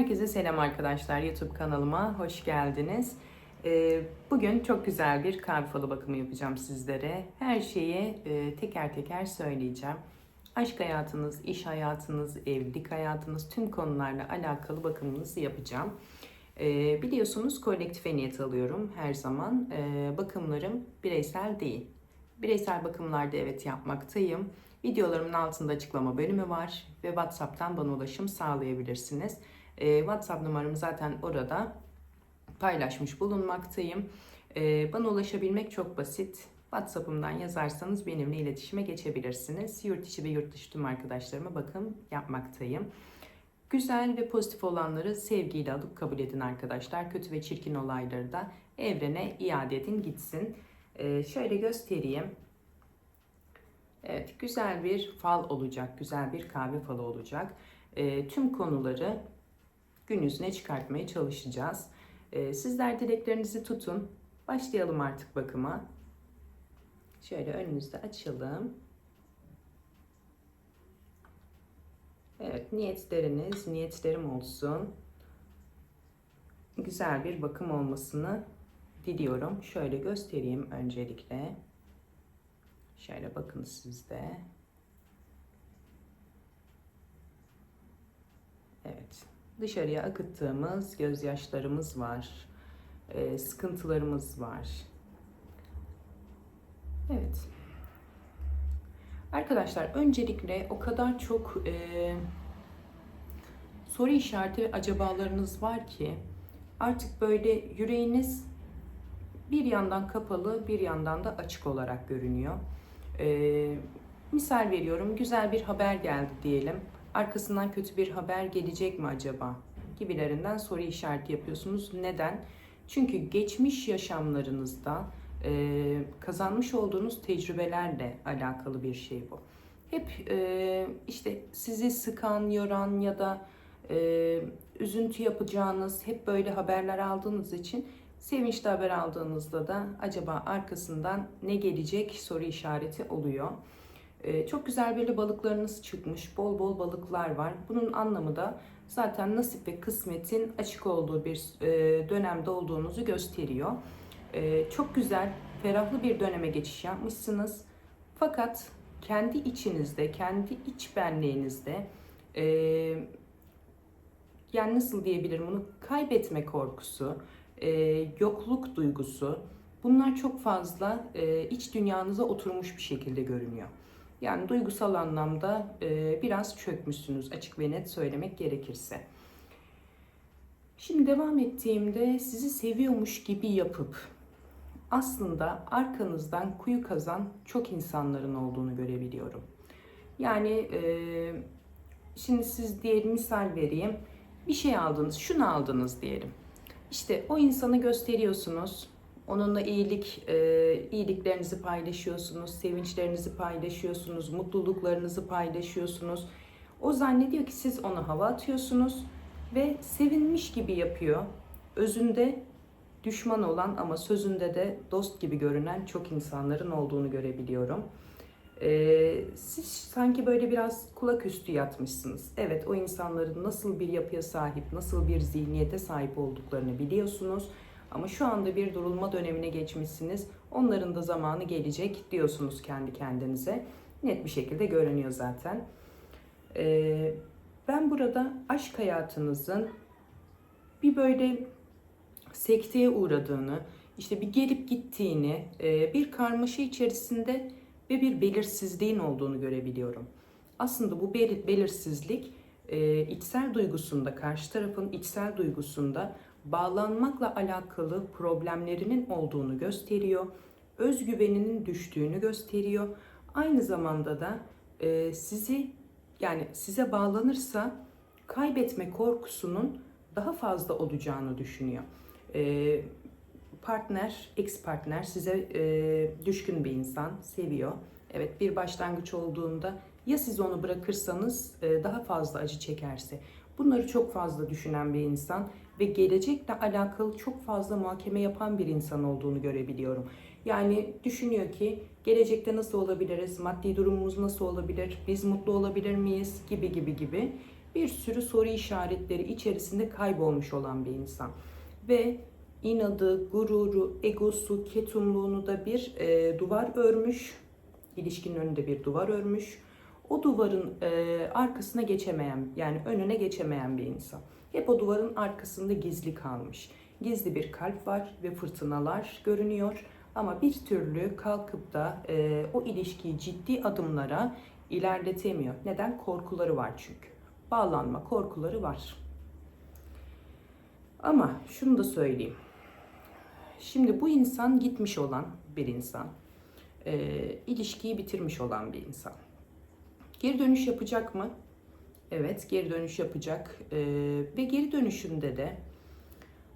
Herkese selam arkadaşlar. YouTube kanalıma hoş geldiniz. Ee, Bugün çok güzel bir kahve falı bakımı yapacağım sizlere. Her şeyi e, teker teker söyleyeceğim. Aşk hayatınız, iş hayatınız, evlilik hayatınız tüm konularla alakalı bakımınızı yapacağım. Ee, Biliyorsunuz kolektife niyet alıyorum her zaman. Ee, Bakımlarım bireysel değil. Bireysel bakımlarda evet yapmaktayım. Videolarımın altında açıklama bölümü var ve WhatsApp'tan bana ulaşım sağlayabilirsiniz. Ee, WhatsApp numaramı zaten orada paylaşmış bulunmaktayım. Ee, bana ulaşabilmek çok basit. WhatsApp'ımdan yazarsanız benimle iletişime geçebilirsiniz. Yurt içi ve yurt dışı tüm arkadaşlarıma bakım yapmaktayım. Güzel ve pozitif olanları sevgiyle alıp kabul edin arkadaşlar. Kötü ve çirkin olayları da evrene iade edin gitsin. Ee, şöyle göstereyim. Evet, güzel bir fal olacak, güzel bir kahve falı olacak. Ee, tüm konuları gün yüzüne çıkartmaya çalışacağız. Ee, sizler dileklerinizi tutun. Başlayalım artık bakıma. Şöyle önünüzde açalım. Evet, niyetleriniz, niyetlerim olsun. Güzel bir bakım olmasını diliyorum. Şöyle göstereyim öncelikle. Şöyle bakın sizde. Evet. Dışarıya akıttığımız gözyaşlarımız var. Ee, sıkıntılarımız var. Evet. Arkadaşlar öncelikle o kadar çok e, soru işareti ve acabalarınız var ki artık böyle yüreğiniz bir yandan kapalı bir yandan da açık olarak görünüyor. Ee, misal veriyorum güzel bir haber geldi diyelim. Arkasından kötü bir haber gelecek mi acaba? Gibilerinden soru işareti yapıyorsunuz. Neden? Çünkü geçmiş yaşamlarınızda e, kazanmış olduğunuz tecrübelerle alakalı bir şey bu. Hep e, işte sizi sıkan, yoran ya da e, üzüntü yapacağınız, hep böyle haberler aldığınız için sevinçli haber aldığınızda da acaba arkasından ne gelecek soru işareti oluyor. Ee, çok güzel böyle balıklarınız çıkmış. Bol bol balıklar var. Bunun anlamı da zaten nasip ve kısmetin açık olduğu bir e, dönemde olduğunuzu gösteriyor. E, çok güzel, ferahlı bir döneme geçiş yapmışsınız. Fakat kendi içinizde, kendi iç benliğinizde e, yani nasıl diyebilirim bunu kaybetme korkusu, e, yokluk duygusu bunlar çok fazla e, iç dünyanıza oturmuş bir şekilde görünüyor. Yani duygusal anlamda e, biraz çökmüşsünüz açık ve net söylemek gerekirse. Şimdi devam ettiğimde sizi seviyormuş gibi yapıp aslında arkanızdan kuyu kazan çok insanların olduğunu görebiliyorum. Yani e, şimdi siz diyelim misal vereyim bir şey aldınız şunu aldınız diyelim. İşte o insanı gösteriyorsunuz. Onunla iyilik, e, iyiliklerinizi paylaşıyorsunuz, sevinçlerinizi paylaşıyorsunuz, mutluluklarınızı paylaşıyorsunuz. O zannediyor ki siz ona hava atıyorsunuz ve sevinmiş gibi yapıyor. Özünde düşman olan ama sözünde de dost gibi görünen çok insanların olduğunu görebiliyorum. Ee, siz sanki böyle biraz kulak üstü yatmışsınız. Evet o insanların nasıl bir yapıya sahip, nasıl bir zihniyete sahip olduklarını biliyorsunuz. Ama şu anda bir durulma dönemine geçmişsiniz. Onların da zamanı gelecek diyorsunuz kendi kendinize. Net bir şekilde görünüyor zaten. Ee, ben burada aşk hayatınızın bir böyle sekteye uğradığını, işte bir gelip gittiğini, e, bir karmaşa içerisinde ve bir belirsizliğin olduğunu görebiliyorum. Aslında bu belirsizlik e, içsel duygusunda, karşı tarafın içsel duygusunda bağlanmakla alakalı problemlerinin olduğunu gösteriyor. Özgüveninin düştüğünü gösteriyor. Aynı zamanda da e, sizi yani size bağlanırsa kaybetme korkusunun daha fazla olacağını düşünüyor. E, partner, ex partner size e, düşkün bir insan, seviyor. Evet bir başlangıç olduğunda ya siz onu bırakırsanız e, daha fazla acı çekerse. Bunları çok fazla düşünen bir insan ve gelecekle alakalı çok fazla muhakeme yapan bir insan olduğunu görebiliyorum. Yani düşünüyor ki gelecekte nasıl olabiliriz, maddi durumumuz nasıl olabilir, biz mutlu olabilir miyiz gibi gibi gibi. bir sürü soru işaretleri içerisinde kaybolmuş olan bir insan. Ve inadı, gururu, egosu, ketumluğunu da bir e, duvar örmüş. İlişkinin önünde bir duvar örmüş. O duvarın e, arkasına geçemeyen, yani önüne geçemeyen bir insan. Hep o duvarın arkasında gizli kalmış. Gizli bir kalp var ve fırtınalar görünüyor. Ama bir türlü kalkıp da e, o ilişkiyi ciddi adımlara ilerletemiyor. Neden? Korkuları var çünkü. Bağlanma korkuları var. Ama şunu da söyleyeyim. Şimdi bu insan gitmiş olan bir insan. E, ilişkiyi bitirmiş olan bir insan. Geri dönüş yapacak mı? Evet, geri dönüş yapacak. E, ve geri dönüşünde de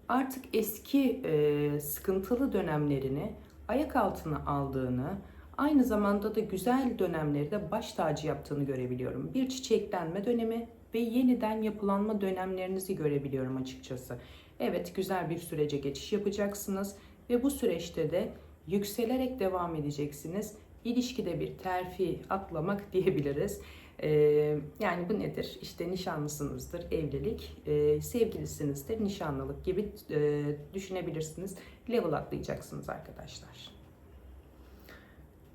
artık eski e, sıkıntılı dönemlerini ayak altına aldığını, aynı zamanda da güzel dönemleri de baş tacı yaptığını görebiliyorum. Bir çiçeklenme dönemi ve yeniden yapılanma dönemlerinizi görebiliyorum açıkçası. Evet, güzel bir sürece geçiş yapacaksınız ve bu süreçte de yükselerek devam edeceksiniz. İlişkide bir terfi atlamak diyebiliriz. Ee, yani bu nedir? İşte nişanlısınızdır, evlilik, e, sevgilisinizdir, nişanlılık gibi e, düşünebilirsiniz. Level atlayacaksınız arkadaşlar.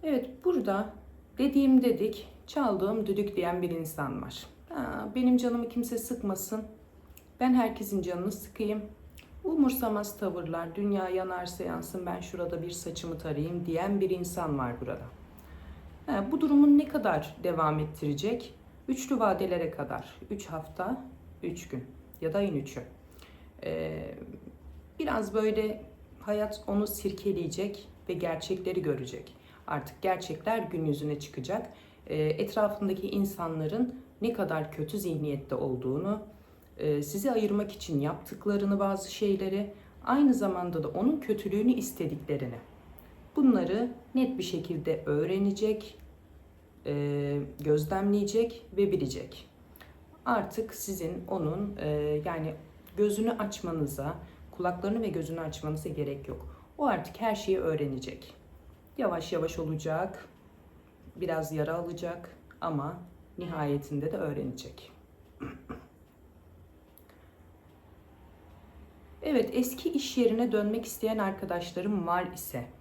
Evet burada dediğim dedik, çaldığım düdük diyen bir insan var. Benim canımı kimse sıkmasın, ben herkesin canını sıkayım. Umursamaz tavırlar, dünya yanarsa yansın ben şurada bir saçımı tarayayım diyen bir insan var burada. Ha, bu durumun ne kadar devam ettirecek? Üçlü vadelere kadar. 3 hafta, 3 gün ya da ayın 3'ü. Ee, biraz böyle hayat onu sirkeleyecek ve gerçekleri görecek. Artık gerçekler gün yüzüne çıkacak. Ee, etrafındaki insanların ne kadar kötü zihniyette olduğunu, e, sizi ayırmak için yaptıklarını bazı şeyleri, aynı zamanda da onun kötülüğünü istediklerini. Bunları net bir şekilde öğrenecek, e, gözlemleyecek ve bilecek. Artık sizin onun e, yani gözünü açmanıza, kulaklarını ve gözünü açmanıza gerek yok. O artık her şeyi öğrenecek. Yavaş yavaş olacak, biraz yara alacak ama nihayetinde de öğrenecek. Evet, eski iş yerine dönmek isteyen arkadaşlarım var ise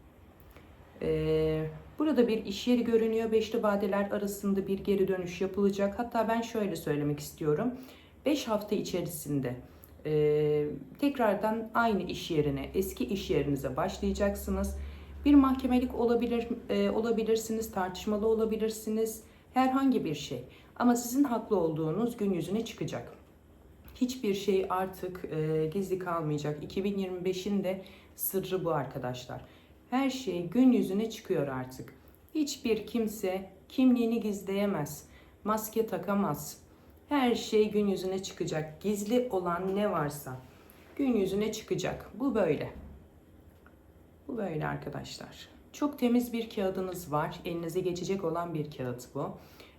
ee, burada bir iş yeri görünüyor. Beşli vadeler arasında bir geri dönüş yapılacak. Hatta ben şöyle söylemek istiyorum. 5 hafta içerisinde e, tekrardan aynı iş yerine, eski iş yerinize başlayacaksınız. Bir mahkemelik olabilir, e, olabilirsiniz, tartışmalı olabilirsiniz, herhangi bir şey. Ama sizin haklı olduğunuz gün yüzüne çıkacak. Hiçbir şey artık e, gizli kalmayacak. 2025'in de sırrı bu arkadaşlar. Her şey gün yüzüne çıkıyor artık. Hiçbir kimse kimliğini gizleyemez. Maske takamaz. Her şey gün yüzüne çıkacak. Gizli olan ne varsa gün yüzüne çıkacak. Bu böyle. Bu böyle arkadaşlar. Çok temiz bir kağıdınız var. Elinize geçecek olan bir kağıt bu.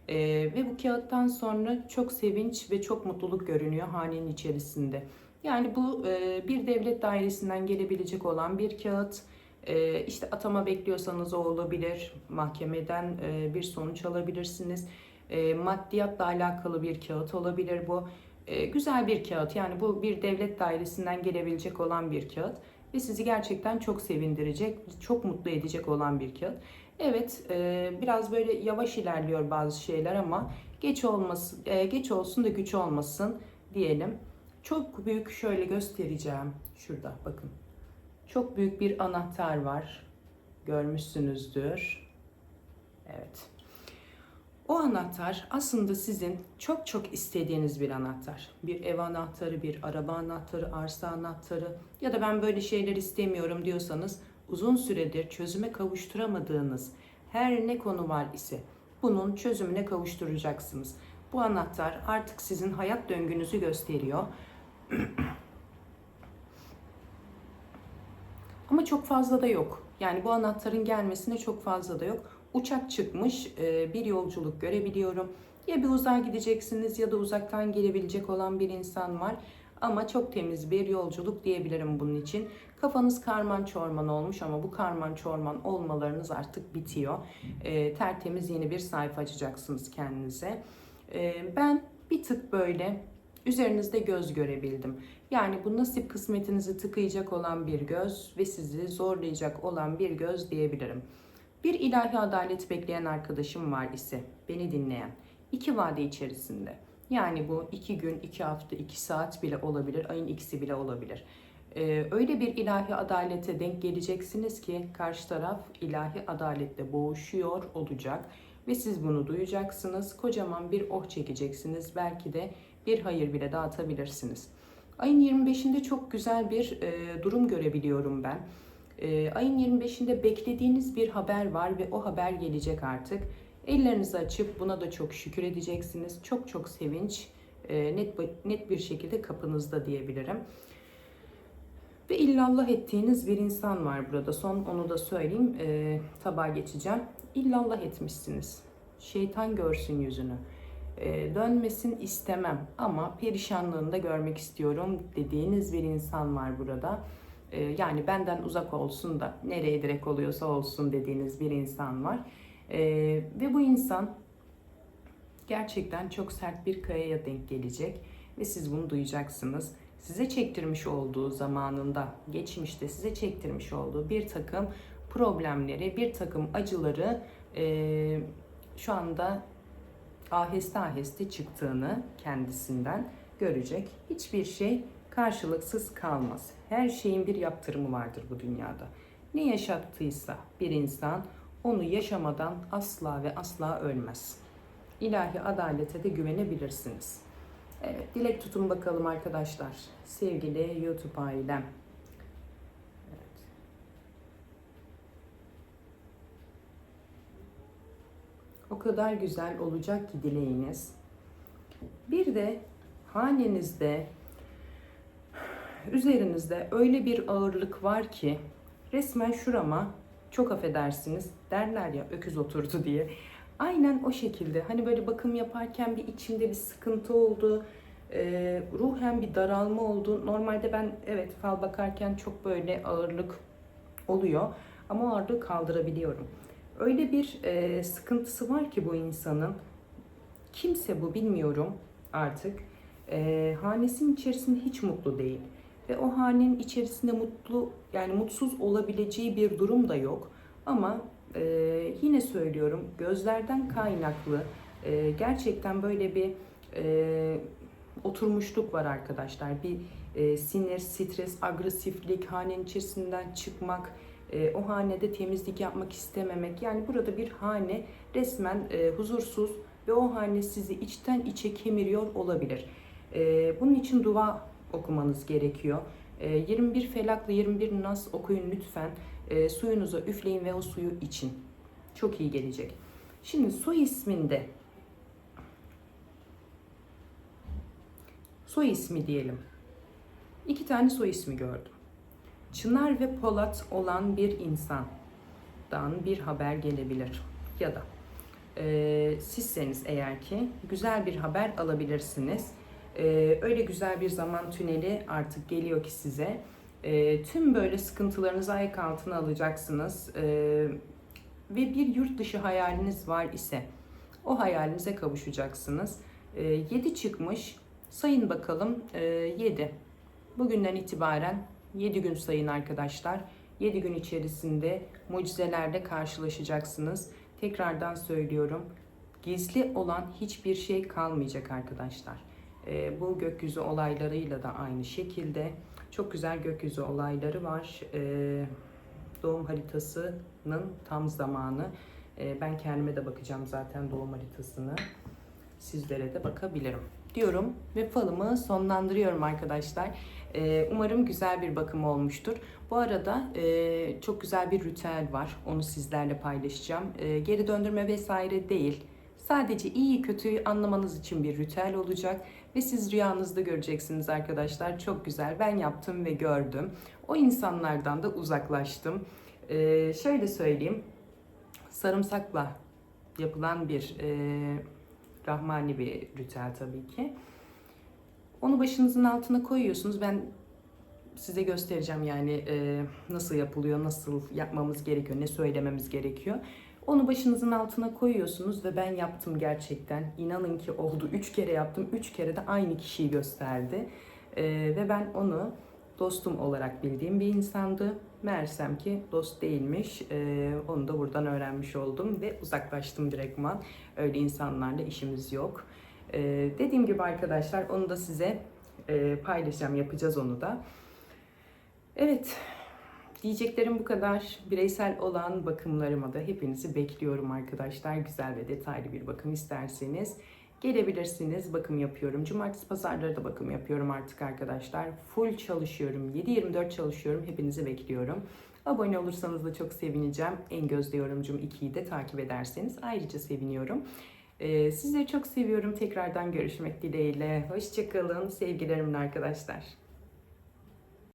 Ee, ve bu kağıttan sonra çok sevinç ve çok mutluluk görünüyor hanenin içerisinde. Yani bu e, bir devlet dairesinden gelebilecek olan bir kağıt. E, işte atama bekliyorsanız o olabilir. Mahkemeden e, bir sonuç alabilirsiniz. E, maddiyatla alakalı bir kağıt olabilir bu. E, güzel bir kağıt. Yani bu bir devlet dairesinden gelebilecek olan bir kağıt ve sizi gerçekten çok sevindirecek, çok mutlu edecek olan bir kağıt. Evet, e, biraz böyle yavaş ilerliyor bazı şeyler ama geç olmasın, e, geç olsun da güç olmasın diyelim. Çok büyük şöyle göstereceğim. Şurada bakın. Çok büyük bir anahtar var. Görmüşsünüzdür. Evet. O anahtar aslında sizin çok çok istediğiniz bir anahtar. Bir ev anahtarı, bir araba anahtarı, arsa anahtarı ya da ben böyle şeyler istemiyorum diyorsanız uzun süredir çözüme kavuşturamadığınız her ne konu var ise bunun çözümüne kavuşturacaksınız. Bu anahtar artık sizin hayat döngünüzü gösteriyor. Ama çok fazla da yok. Yani bu anahtarın gelmesine çok fazla da yok. Uçak çıkmış, e, bir yolculuk görebiliyorum. Ya bir uzağa gideceksiniz ya da uzaktan gelebilecek olan bir insan var. Ama çok temiz bir yolculuk diyebilirim bunun için. Kafanız karman çorman olmuş ama bu karman çorman olmalarınız artık bitiyor. E, tertemiz yeni bir sayfa açacaksınız kendinize. E, ben bir tık böyle üzerinizde göz görebildim. Yani bu nasip kısmetinizi tıkayacak olan bir göz ve sizi zorlayacak olan bir göz diyebilirim. Bir ilahi adalet bekleyen arkadaşım var ise beni dinleyen iki vade içerisinde yani bu iki gün, iki hafta, iki saat bile olabilir, ayın ikisi bile olabilir. Ee, öyle bir ilahi adalete denk geleceksiniz ki karşı taraf ilahi adaletle boğuşuyor olacak ve siz bunu duyacaksınız. Kocaman bir oh çekeceksiniz. Belki de bir hayır bile dağıtabilirsiniz. Ayın 25'inde çok güzel bir e, durum görebiliyorum ben. E, ayın 25'inde beklediğiniz bir haber var ve o haber gelecek artık. Ellerinizi açıp buna da çok şükür edeceksiniz. Çok çok sevinç e, net net bir şekilde kapınızda diyebilirim. Ve illallah ettiğiniz bir insan var burada. Son onu da söyleyeyim. E, tabağa geçeceğim. İllallah etmişsiniz. Şeytan görsün yüzünü. E, dönmesin istemem ama perişanlığını da görmek istiyorum dediğiniz bir insan var burada. E, yani benden uzak olsun da nereye direkt oluyorsa olsun dediğiniz bir insan var. E, ve bu insan gerçekten çok sert bir kayaya denk gelecek ve siz bunu duyacaksınız. Size çektirmiş olduğu zamanında, geçmişte size çektirmiş olduğu bir takım problemleri, bir takım acıları şu anda aheste aheste çıktığını kendisinden görecek. Hiçbir şey karşılıksız kalmaz. Her şeyin bir yaptırımı vardır bu dünyada. Ne yaşattıysa bir insan onu yaşamadan asla ve asla ölmez. İlahi adalete de güvenebilirsiniz. Evet, dilek tutun bakalım arkadaşlar. Sevgili YouTube ailem. O kadar güzel olacak ki dileğiniz. Bir de hanenizde, üzerinizde öyle bir ağırlık var ki resmen şurama çok affedersiniz derler ya öküz oturdu diye. Aynen o şekilde. Hani böyle bakım yaparken bir içimde bir sıkıntı oldu. E, ruhen bir daralma oldu. Normalde ben evet fal bakarken çok böyle ağırlık oluyor. Ama ağırlığı kaldırabiliyorum. Öyle bir e, sıkıntısı var ki bu insanın. Kimse bu bilmiyorum artık. E, hanesinin içerisinde hiç mutlu değil. Ve o hanenin içerisinde mutlu yani mutsuz olabileceği bir durum da yok. Ama e, yine söylüyorum gözlerden kaynaklı e, gerçekten böyle bir e, oturmuşluk var arkadaşlar. Bir e, sinir, stres, agresiflik, hanenin içerisinden çıkmak, e, o hanede temizlik yapmak istememek. Yani burada bir hane resmen e, huzursuz ve o hane sizi içten içe kemiriyor olabilir. E, bunun için dua okumanız gerekiyor. E, 21 felakla 21 nas okuyun lütfen. E, suyunuza üfleyin ve o suyu için. Çok iyi gelecek. Şimdi soy isminde soy ismi diyelim. İki tane soy ismi gördüm. Çınar ve Polat olan bir insandan bir haber gelebilir. Ya da e, sizseniz eğer ki güzel bir haber alabilirsiniz. E, öyle güzel bir zaman tüneli artık geliyor ki size. E, tüm böyle sıkıntılarınızı ayak altına alacaksınız. E, ve bir yurt dışı hayaliniz var ise o hayalinize kavuşacaksınız. E, 7 çıkmış. Sayın bakalım e, 7. Bugünden itibaren 7 gün sayın arkadaşlar. 7 gün içerisinde mucizelerle karşılaşacaksınız. Tekrardan söylüyorum. Gizli olan hiçbir şey kalmayacak arkadaşlar. E, bu gökyüzü olaylarıyla da aynı şekilde çok güzel gökyüzü olayları var. E, doğum haritasının tam zamanı. E, ben kendime de bakacağım zaten doğum haritasını. Sizlere de bakabilirim diyorum ve falımı sonlandırıyorum arkadaşlar. Ee, umarım güzel bir bakım olmuştur. Bu arada e, çok güzel bir ritüel var. Onu sizlerle paylaşacağım. E, geri döndürme vesaire değil. Sadece iyi kötüyü anlamanız için bir ritüel olacak ve siz rüyanızda göreceksiniz arkadaşlar. Çok güzel. Ben yaptım ve gördüm. O insanlardan da uzaklaştım. E, şöyle söyleyeyim. Sarımsakla yapılan bir rahmani bir ritüel tabii ki. Onu başınızın altına koyuyorsunuz. Ben size göstereceğim yani e, nasıl yapılıyor, nasıl yapmamız gerekiyor, ne söylememiz gerekiyor. Onu başınızın altına koyuyorsunuz ve ben yaptım gerçekten. İnanın ki oldu. Üç kere yaptım. Üç kere de aynı kişiyi gösterdi. Ee, ve ben onu dostum olarak bildiğim bir insandı. Meğersem ki dost değilmiş. Ee, onu da buradan öğrenmiş oldum ve uzaklaştım direktman. Öyle insanlarla işimiz yok. Ee, dediğim gibi arkadaşlar onu da size e, paylaşacağım. Yapacağız onu da. Evet. Diyeceklerim bu kadar. Bireysel olan bakımlarıma da hepinizi bekliyorum arkadaşlar. Güzel ve detaylı bir bakım isterseniz gelebilirsiniz. Bakım yapıyorum. Cumartesi pazarları da bakım yapıyorum artık arkadaşlar. Full çalışıyorum. 7-24 çalışıyorum. Hepinizi bekliyorum. Abone olursanız da çok sevineceğim. En gözde yorumcum 2'yi de takip ederseniz ayrıca seviniyorum. Ee, sizleri çok seviyorum. Tekrardan görüşmek dileğiyle. Hoşçakalın. Sevgilerimle arkadaşlar.